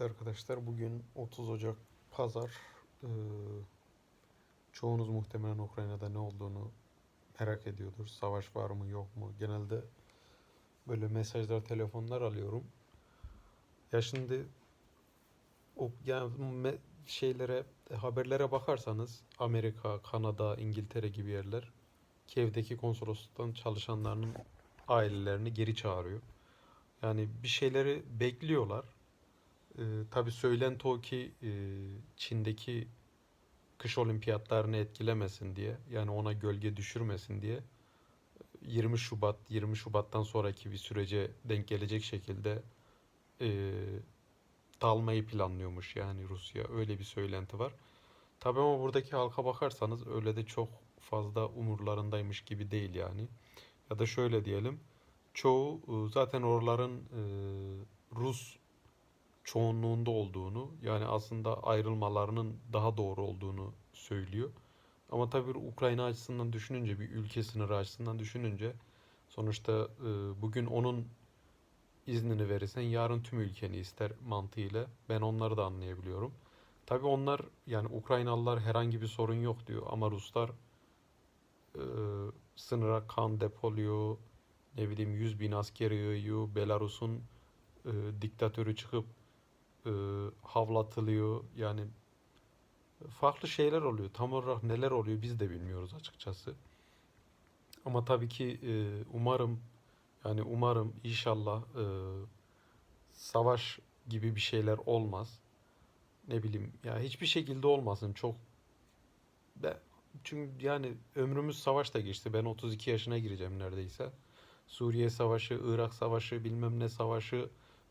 Evet arkadaşlar bugün 30 Ocak Pazar. Ee, çoğunuz muhtemelen Ukrayna'da ne olduğunu merak ediyordur. Savaş var mı yok mu? Genelde böyle mesajlar, telefonlar alıyorum. Ya şimdi o yani şeylere, haberlere bakarsanız Amerika, Kanada, İngiltere gibi yerler Kiev'deki konsolosluktan çalışanlarının ailelerini geri çağırıyor. Yani bir şeyleri bekliyorlar. Ee, tabii söylenti o ki e, Çin'deki kış olimpiyatlarını etkilemesin diye yani ona gölge düşürmesin diye 20 Şubat 20 Şubat'tan sonraki bir sürece denk gelecek şekilde e, dalmayı planlıyormuş yani Rusya öyle bir söylenti var. Tabii ama buradaki halka bakarsanız öyle de çok fazla umurlarındaymış gibi değil yani. Ya da şöyle diyelim çoğu e, zaten oraların e, Rus çoğunluğunda olduğunu yani aslında ayrılmalarının daha doğru olduğunu söylüyor. Ama tabii Ukrayna açısından düşününce bir ülke sınırı açısından düşününce sonuçta e, bugün onun iznini verirsen yarın tüm ülkeni ister mantığıyla ben onları da anlayabiliyorum. Tabii onlar yani Ukraynalılar herhangi bir sorun yok diyor ama Ruslar e, sınıra kan depoluyor ne bileyim 100 bin asker yığıyor Belarus'un e, diktatörü çıkıp e, havlatılıyor. Yani farklı şeyler oluyor. Tam olarak neler oluyor biz de bilmiyoruz açıkçası. Ama tabii ki e, umarım yani umarım inşallah e, savaş gibi bir şeyler olmaz. Ne bileyim ya hiçbir şekilde olmasın. Çok ben, çünkü yani ömrümüz savaşta geçti. Ben 32 yaşına gireceğim neredeyse. Suriye Savaşı, Irak Savaşı, bilmem ne savaşı,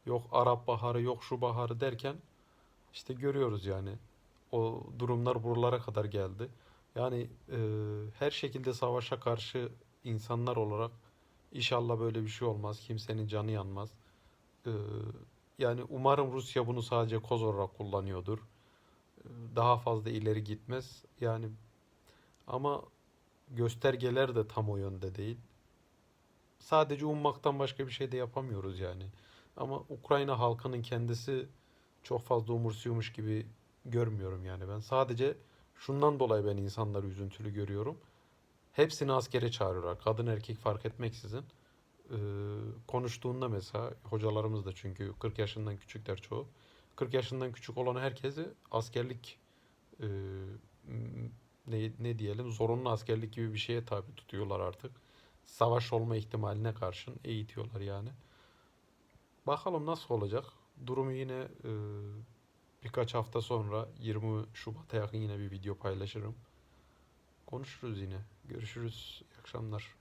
yok Arap Baharı, yok şu baharı derken işte görüyoruz yani. O durumlar buralara kadar geldi. Yani e, her şekilde savaşa karşı insanlar olarak inşallah böyle bir şey olmaz. Kimsenin canı yanmaz. E, yani umarım Rusya bunu sadece koz olarak kullanıyordur. E, Daha fazla ileri gitmez. Yani ama göstergeler de tam o yönde değil. Sadece ummaktan başka bir şey de yapamıyoruz yani. Ama Ukrayna halkının kendisi çok fazla umursuyormuş gibi görmüyorum yani ben. Sadece şundan dolayı ben insanları üzüntülü görüyorum. Hepsini askere çağırıyorlar. Kadın erkek fark etmeksizin. Ee, konuştuğunda mesela hocalarımız da çünkü 40 yaşından küçükler çoğu. 40 yaşından küçük olan herkesi askerlik e, ne, ne diyelim zorunlu askerlik gibi bir şeye tabi tutuyorlar artık. Savaş olma ihtimaline karşın eğitiyorlar yani. Bakalım nasıl olacak. Durumu yine e, birkaç hafta sonra 20 Şubat'a yakın yine bir video paylaşırım. Konuşuruz yine. Görüşürüz. İyi akşamlar.